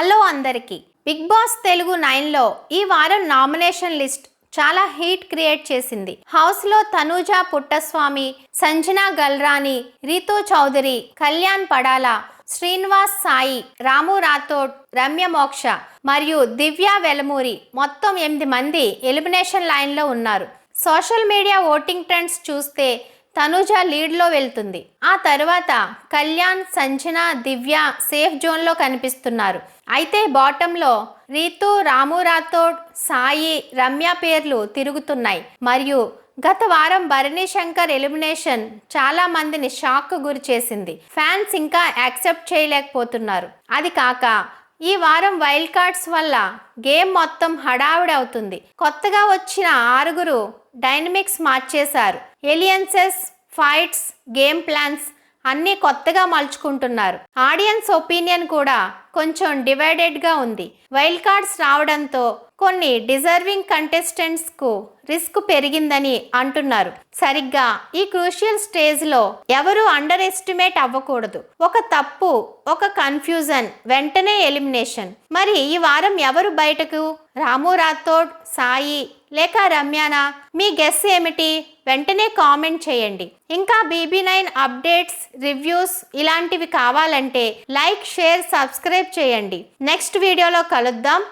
Hello అందరికీ. Big boss Telugu నైన్లో ఈ వారం నామినేషన్ లిస్ట్ చాలా హీట్ క్రియేట్ చేసింది. హౌస్లో తనూజ పుట్టస్వామి సంజన గల్రాని రీతూ చౌదరి కళ్యాణ్ పడాల శ్రీనివాస్ సాయి రాము రాథోడ్ రమ్య మోక్ష మరియు దివ్య వెలమూరి మొత్తం ఎనిమిది మంది ఎలిమినేషన్ లైన్లో ఉన్నారు. సోషల్ మీడియా ఓటింగ్ ట్రెండ్స్ చూస్తే తనుజ లీడ్లో వెళ్తుంది. ఆ తర్వాత కళ్యాణ్ సంచన దివ్య సేఫ్ జోన్లో కనిపిస్తున్నారు. అయితే బాటంలో రీతు రాము రాథోడ్ సాయి రమ్య పేర్లు తిరుగుతున్నాయి. మరియు గత వారం భరణి శంకర్ ఎలిమినేషన్ చాలా మందిని షాక్ గురి చేసింది ఫ్యాన్స్ ఇంకా యాక్సెప్ట్ చేయలేకపోతున్నారు. అది కాక ఈ వారం వైల్డ్ కార్డ్స్ వల్ల గేమ్ మొత్తం హడావిడి అవుతుంది. కొత్తగా వచ్చిన ఆరుగురు డైనమిక్స్ మార్చేశారు. ఎలియన్సెస్ ఫైట్స్ గేమ్ ప్లాన్స్ అన్నీ కొత్తగా మలుచుకుంటున్నారు. ఆడియన్స్ ఒపీనియన్ కూడా కొంచెం డివైడెడ్గా ఉంది. వైల్డ్ కార్డ్స్ రావడంతో కొన్ని డిజర్వింగ్ కంటెస్టెంట్స్కు రిస్క్ పెరిగిందని అంటున్నారు. సరిగ్గా ఈ క్రూషియల్ స్టేజ్లో ఎవరు అండర్ ఎస్టిమేట్ అవ్వకూడదు. ఒక తప్పు ఒక కన్ఫ్యూజన్ వెంటనే ఎలిమినేషన్ మరి ఈ వారం ఎవరు బయటకు? రాము రాథోడ్ సాయి లేక రమ్యానా? మీ గెస్ ఏమిటి? వెంటనే కామెంట్ చేయండి. ఇంకా బీబీ నైన్ అప్డేట్స్ రివ్యూస్ ఇలాంటివి కావాలంటే లైక్ షేర్ సబ్స్క్రైబ్ చేయండి. నెక్స్ట్ వీడియోలో కలుద్దాం.